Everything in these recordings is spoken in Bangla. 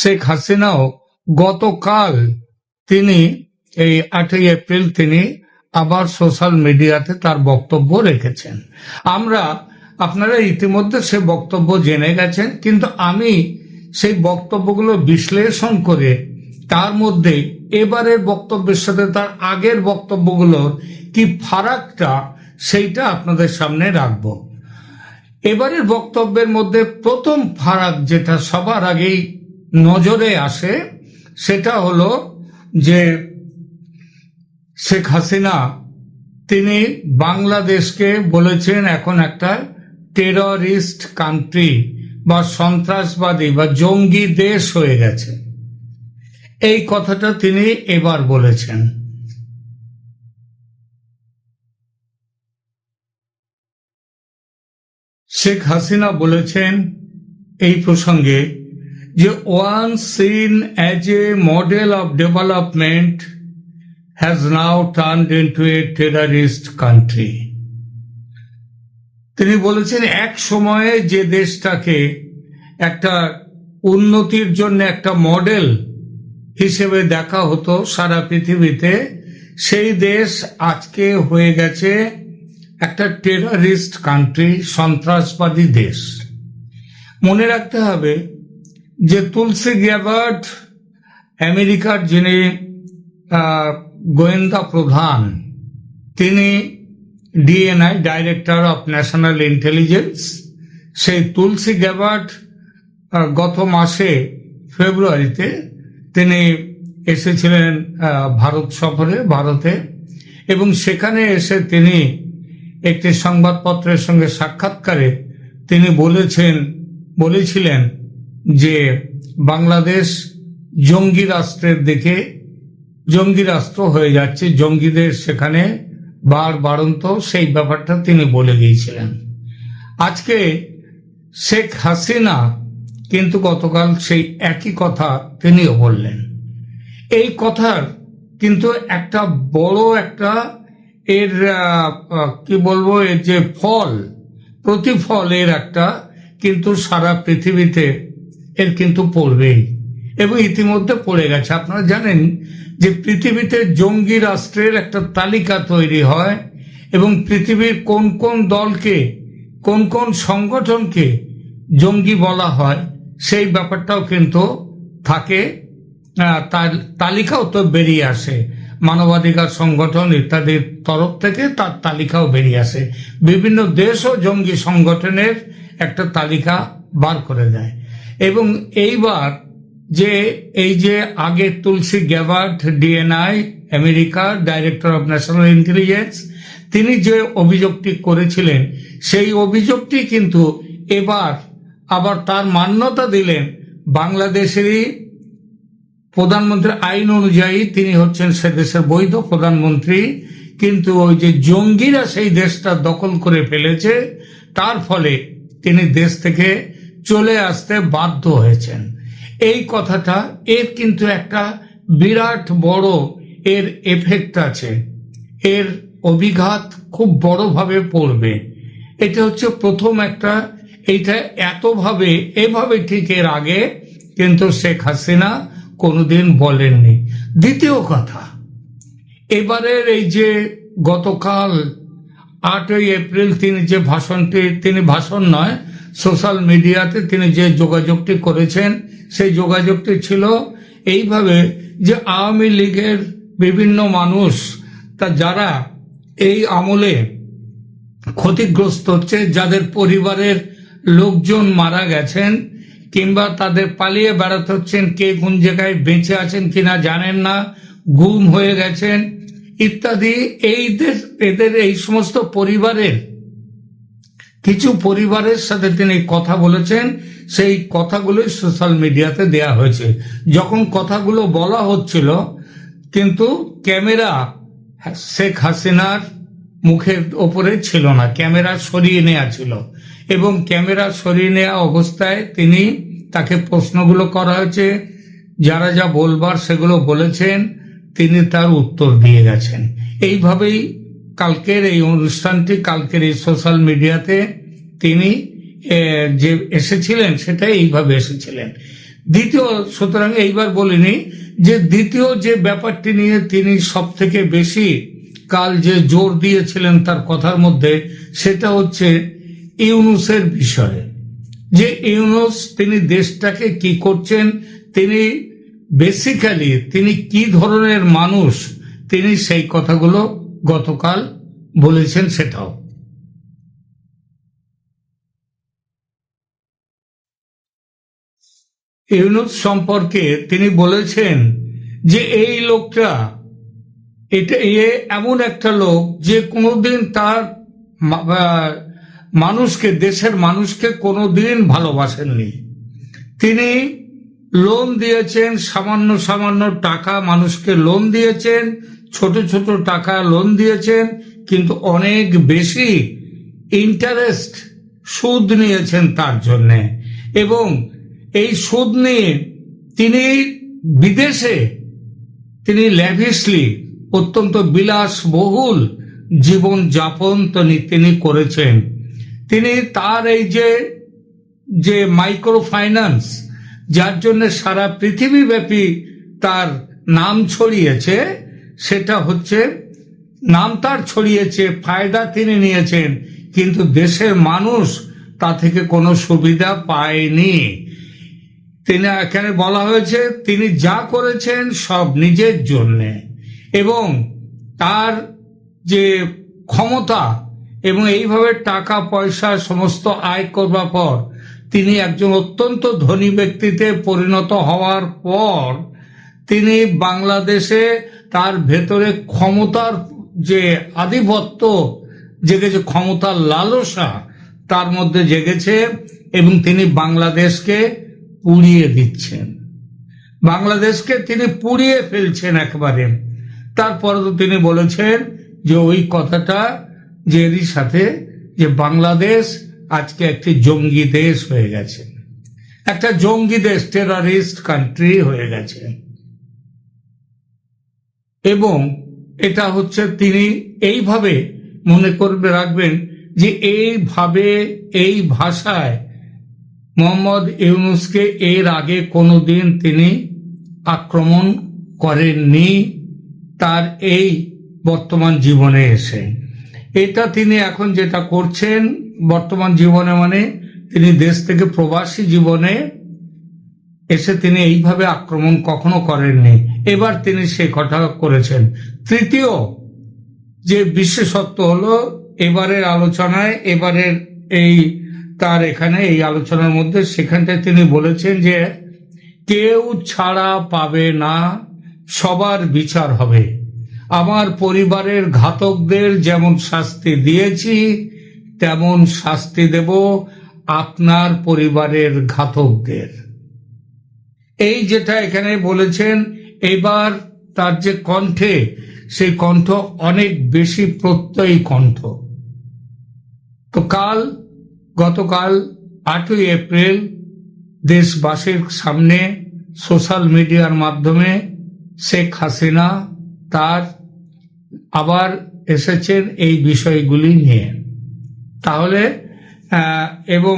শেখ হাসিনাও গতকাল তিনি এই আটই এপ্রিল তিনি আবার সোশ্যাল মিডিয়াতে তার বক্তব্য রেখেছেন। আমরা, আপনারা ইতিমধ্যে সে বক্তব্য জেনে গেছেন, কিন্তু আমি সেই বক্তব্যগুলো বিশ্লেষণ করে তার মধ্যে এবারের বক্তব্যের সাথে তার আগের বক্তব্যগুলোর কি ফারাকটা সেইটা আপনাদের সামনে রাখব। এবারের বক্তব্যের মধ্যে প্রথম ফারাক যেটা সবার আগেই নজরে আসে, সেটা হলো যে শেখ হাসিনা, তিনি বাংলাদেশকে বলেছেন এখন একটা টেররিস্ট কান্ট্রি বা সন্ত্রাসবাদী বা জঙ্গি দেশ হয়ে গেছে। এই কথাটা তিনি এবার বলেছেন। শেখ হাসিনা বলেছেন এই প্রসঙ্গে যে one seen as a model of development has now turned into a terrorist country তিনি বলেছেন, এক সময়ে যে দেশটাকে একটা উন্নতির জন্য একটা মডেল হিসেবে দেখা হতো সারা পৃথিবীতে, সেই দেশ আজকে হয়ে গেছে একটা টেরারিস্ট কান্ট্রি সন্ত্রাসবাদী দেশ। মনে রাখতে হবে যে তুলসি গ্যাবার্ড আমেরিকার যিনি গোয়েন্দা প্রধান, তিনি DNI, director of national intelligence, সেই তুলসি গ্যাবার্ড গত মাসে ফেব্রুয়ারিতে তিনি এসেছিলেন ভারত সফরে, ভারতে, এবং সেখানে এসে তিনি একটি সংবাদপত্রের সঙ্গে সাক্ষাৎকারে তিনি বলেছেন, বলেছিলেন যে বাংলাদেশ জঙ্গি রাষ্ট্রের দিকে জঙ্গি রাষ্ট্র হয়ে যাচ্ছে, জঙ্গিদের সেখানে বার বাড়ন্ত, সেই ব্যাপারটা তিনি বলে গিয়েছিলেন আজকে শেখ হাসিনা কিন্তু গতকাল সেই একই কথা তিনিও বললেন। এই কথার কিন্তু একটা বড় একটা এর কি বলব, এর যে ফল, প্রতিফল এর একটা কিন্তু সারা পৃথিবীতে এর কিন্তু পড়বেই। এবং ইতিমধ্যে পড়ে গেছে। আপনারা জানেন যে পৃথিবীতে জঙ্গি রাষ্ট্রের একটা তালিকা তৈরি হয় এবং পৃথিবীর কোন কোন দলকে, কোন কোন সংগঠনকে জঙ্গি বলা হয়, সেই ব্যাপারটাও কিন্তু থাকে। তার তালিকাও তো বেরিয়ে আসে। মানবাধিকার সংগঠন ইত্যাদির তরফ থেকে তার তালিকাও বেরিয়ে আসে। বিভিন্ন দেশও জঙ্গি সংগঠনের একটা তালিকা বার করে দেয়। এবং এইবার যে এই যে আগে তুলসী গ্যাবার্ট ডিএনআই আমেরিকার ডাইরেক্টর অফ ন্যাশনাল ইন্টেলিজেন্স তিনি যে অভিযোগটি করেছিলেন, সেই অভিযোগটি কিন্তু এবার আবার তার মান্যতা দিলেন বাংলাদেশেরই প্রধানমন্ত্রী আইন অনুযায়ী তিনি হচ্ছেন সে দেশের বৈধ প্রধানমন্ত্রী। কিন্তু ওই যে জঙ্গিরা সেই দেশটা দখল করে ফেলেছে, তার ফলে তিনি দেশ থেকে চলে আসতে বাধ্য হয়েছেন। এই কথাটা এর কিন্তু একটা বিরাট বড় এর এফেক্ট আছে। এর অভিঘাত খুব বড়ভাবে পড়বে। এটা হচ্ছে প্রথম একটা, এইটা এতভাবে, এভাবে ঠিক এর আগে কিন্তু শেখ হাসিনা কোনোদিন বলেননি। দ্বিতীয় কথা, এবারের এই যে গতকাল আটই এপ্রিল তিনি যে ভাষণটি, তিনি ভাষণ নয় সোশ্যাল মিডিয়াতে তিনি যে যোগাযোগটি করেছেন, সেই যোগাযোগটি ছিল এইভাবে যে আওয়ামী লীগের বিভিন্ন মানুষ, তা যারা এই আমলে ক্ষতিগ্রস্ত হচ্ছে, যাদের পরিবারের লোকজন মারা গেছেন, কিংবা তাদের পালিয়ে বেড়াতে হচ্ছেন, কে কোন জায়গায় বেঁচে আছেন কিনা জানেন না, গুম হয়ে গেছেন, ইত্যাদি, এই দেশ, এদের এই সমস্ত পরিবারের কিছু পরিবারের সাথে তিনি কথা বলেছেন, সেই কথাগুলোই সোশ্যাল মিডিয়াতে দেয়া হয়েছে। যখন কথাগুলো বলা হচ্ছিল, কিন্তু ক্যামেরা শেখ হাসিনার মুখের ওপরে ছিল না, ক্যামেরা সরিয়ে নেওয়া ছিল। এবং ক্যামেরা সরিয়ে নেওয়া অবস্থায় তিনি তাকে প্রশ্নগুলো করা হয়েছে, যারা যা বলবার সেগুলো বলেছেন, তিনি তার উত্তর দিয়ে গেছেন। এইভাবেই কালকের এই অনুষ্ঠানটি, কালকের এই সোশ্যাল মিডিয়াতে তিনি যে এসেছিলেন সেটা এইভাবে এসেছিলেন। দ্বিতীয়, সুতরাং এইবার বলিনি যে দ্বিতীয় যে ব্যাপারটি নিয়ে তিনি সব থেকে বেশি কাল যে জোর দিয়েছিলেন তার কথার মধ্যে, সেটা হচ্ছে ইউনুসের বিষয়ে। যে ইউনুস, তিনি দেশটাকে কি করছেন, তিনি বেসিক্যালি তিনি কি ধরনের মানুষ, তিনি সেই কথাগুলো গতকাল বলেছেন সেটাও। ইউনুস সম্পর্কে তিনি বলেছেন যে এই লোকটা, এটা এ এমন একটা লোক যে কোনোদিন তার মানুষকে, দেশের মানুষকে কোনোদিন ভালোবাসেননি। তিনি লোন দিয়েছেন, সামান্য সামান্য টাকা মানুষকে লোন দিয়েছেন ছোট ছোট টাকা লোন দিয়েছেন, কিন্তু অনেক বেশি ইন্টারেস্ট সুদ নিয়েছেন তার জন্যে। এবং এই সুদ নিয়ে তিনি বিদেশে, তিনি ল্যাভিসলি অত্যন্ত বিলাসবহুল জীবন যাপন তিনি করেছেন। তিনি তার এই যে যে মাইক্রো ফাইন্যান্স যার জন্য সারা পৃথিবীব্যাপী তার নাম ছড়িয়েছে সেটা হচ্ছে নাম তার ছড়িয়েছে, ফায়দা তিনি নিয়েছেন, কিন্তু দেশের মানুষ তা থেকে কোনো সুবিধা পায়নি। তিনি এখানে বলা হয়েছে, তিনি যা করেছেন সব নিজের জন্যে এবং তার যে ক্ষমতা এবং এইভাবে টাকা, পয়সা, সমস্ত আয় করবার পর তিনি একজন অত্যন্ত ধনী ব্যক্তিতে পরিণত হওয়ার পর তিনি বাংলাদেশে তার ভেতরে ক্ষমতার যে আধিপত্য জেগেছে ক্ষমতার লালসা, তার মধ্যে জেগেছে এবং তিনি বাংলাদেশকে পুড়িয়ে দিচ্ছেন। বাংলাদেশকে তিনি পুড়িয়ে ফেলছেন একবারে। তারপরে তো তিনি বলেছেন যে ওই কথাটা যে এরই সাথে যে বাংলাদেশ আজকে একটি জঙ্গি দেশ হয়ে গেছে। একটা জঙ্গি দেশ টেরারিস্ট কান্ট্রি হয়ে গেছে। এবং এটা হচ্ছে তিনি এইভাবে মনে করবে, রাখবেন যে এইভাবে, এই ভাষায় মোহাম্মদ ইউনুসকে এর আগে কোনোদিন তিনি আক্রমণ করেননি, তার এই বর্তমান জীবনে এসে। এটা তিনি এখন যেটা করছেন, বর্তমান জীবনে মানে তিনি দেশ থেকে প্রবাসী জীবনে এসে তিনি এইভাবে আক্রমণ কখনো করেননি। এবার তিনি সে কথা করেছেন। তৃতীয় যে বিশেষত্ব হলো, এবারের আলোচনায়, এবারের এই তার এখানে, এই আলোচনার মধ্যে সেখানটায় তিনি বলেছেন যে, কেউ ছাড়া পাবে না, সবার বিচার হবে। আমার পরিবারের ঘাতকদের যেমন শাস্তি দিয়েছি, তেমন শাস্তি দেব আপনার পরিবারের ঘাতকদের। এই যেটা এখানে বলেছেন, এবার তার যে কণ্ঠে, সেই কণ্ঠ অনেক বেশি প্রত্যয়ী কণ্ঠ। তো কাল, গতকাল আটই এপ্রিল, দেশবাসীর সামনে সোশ্যাল মিডিয়ার মাধ্যমে শেখ হাসিনা তার আবার এসেছেন এই বিষয়গুলি নিয়ে। তাহলে এবং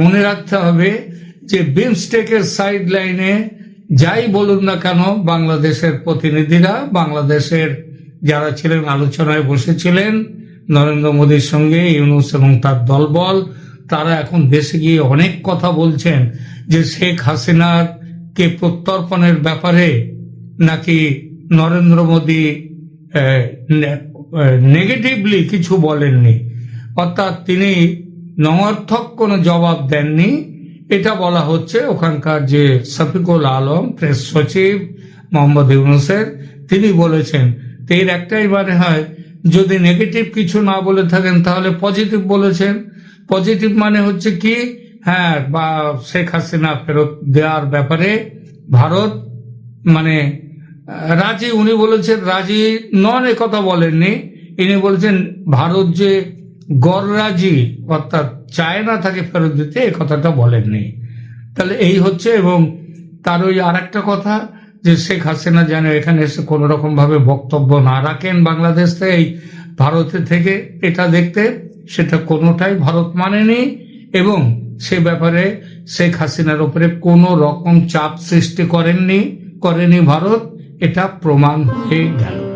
মনে রাখতে হবে যে বিমস্টেকের সাইড লাইনে যাই বলুন না কেন, বাংলাদেশের প্রতিনিধিরা, বাংলাদেশের যারা ছিলেন, আলোচনায় বসেছিলেন, নরেন্দ্র মোদীর সঙ্গে, ইউনুস এবং তার দলবল, তারা এখন দেশে গিয়ে অনেক কথা বলছেন যে শেখ হাসিনার কে প্রত্যর্পণের ব্যাপারে নাকি নরেন্দ্র মোদী নেগেটিভলি কিছু বলেননি। অর্থাৎ তিনি নঙার্থক কোনো জবাব দেননি। এটা বলা হচ্ছে ওখানকার যে শফিকুল আলম, প্রেস সচিব মোহাম্মদ ইউনুসের তিনি বলেছেন তো এর একটাই মানে হয়, যদি নেগেটিভ কিছু না বলে থাকেন তাহলে পজিটিভ বলেছেন। পজিটিভ মানে হচ্ছে কি? হ্যাঁ বা শেখ হাসিনা ফেরত দেওয়ার ব্যাপারে ভারত মানে রাজি, উনি বলেছেন রাজি নন এ কথা বলেননি। ইনি বলেছেন ভারত যে গড়রাজি, অর্থাৎ চায় না তাকে ফেরত দিতে এ কথাটা বলেননি। তাহলে এই হচ্ছে এবং তার ওই আর একটা কথা যে শেখ হাসিনা যেন এখানে এসে কোনো রকম ভাবে বক্তব্য না রাখেন বাংলাদেশ থেকে এই ভারতে থেকে এটা দেখতে, সেটা কোনোটাই ভারত মানেনি এবং সে ব্যাপারে শেখ হাসিনার উপরে কোনো রকম চাপ সৃষ্টি করেননি, করেনি ভারত, এটা প্রমাণ হয়ে গেল।